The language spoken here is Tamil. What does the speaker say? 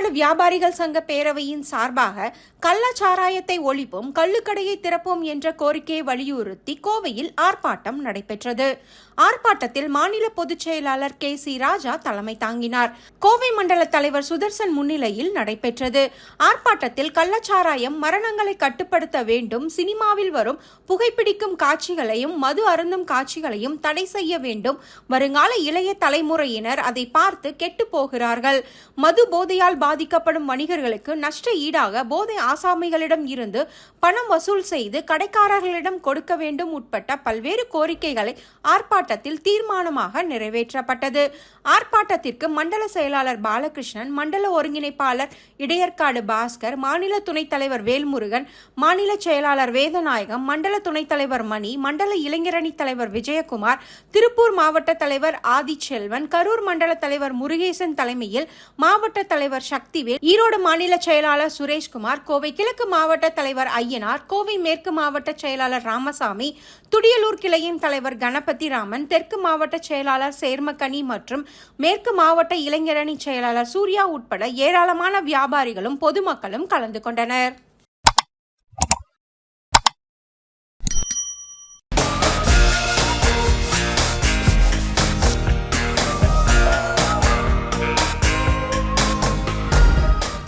வியாபாரிகள் சங்க பேரவையின் சார்பாக கள்ளச்சாராயத்தை ஒழிப்போம் கள்ளுக்கடையை திறப்போம் என்ற கோரிக்கையை வலியுறுத்தி கோவையில் ஆர்ப்பாட்டம் நடைபெற்றது. ஆர்ப்பாட்டத்தில் மாநில பொதுச் செயலாளர் கே. சி. ராஜா தலைமை தாங்கினார். கோவை மண்டல தலைவர் சுதர்சன் முன்னிலையில் நடைபெற்றது. ஆர்ப்பாட்டத்தில் கள்ளச்சாராயம் மரணங்களை கட்டுப்படுத்த வேண்டும் சினிமாவில் வரும் புகைப்பிடிக்கும் காட்சிகளையும் மது அருந்தும் காட்சிகளையும் தடை செய்ய வேண்டும். வருங்கால இளைய தலைமுறையினர் அதை பார்த்து கெட்டு போகிறார்கள். மது போதையால் பாதிக்கப்படும் வணிகர்களுக்கு நஷ்ட ஈடாக போதை ஆசாமிகளிடம் இருந்து பணம் வசூல் செய்து கடைக்காரர்களிடம் கொடுக்க வேண்டும் உட்பட்ட பல்வேறு கோரிக்கைகளை ஆர்ப்பாட்டத்தில் தீர்மானமாக நிறைவேற்றப்பட்டது. ஆர்ப்பாட்டத்திற்கு மண்டல செயலாளர் பாலகிருஷ்ணன் மண்டல ஒருங்கிணைப்பாளர் இடையற்காடு பாஸ்கர் மாநில துணைத் தலைவர் வேல்முருகன் மாநில செயலாளர் வேதநாயகம் மண்டல துணைத் தலைவர் மணி மண்டல இளைஞரணி தலைவர் விஜயகுமார் திருப்பூர் மாவட்ட தலைவர் ஆதிச்செல்வன் கரூர் மண்டல தலைவர் முருகேசன் தலைமையில் மாவட்ட தலைவர் சக்திவேல் ஈரோடு மாநில செயலாளர் சுரேஷ்குமார் கோவை கிழக்கு மாவட்ட தலைவர் ஐயனார் கோவை மேற்கு மாவட்ட செயலாளர் ராமசாமி துடியலூர் கிளையின் தலைவர் கணபதி ராமன் தெற்கு மாவட்ட செயலாளர் சேர்மக்கனி மற்றும் மேற்கு மாவட்ட இளைஞரணி செயலாளர் சூர்யா உட்பட ஏராளமான வியாபாரிகளும் பொதுமக்களும் கலந்து கொண்டனர்.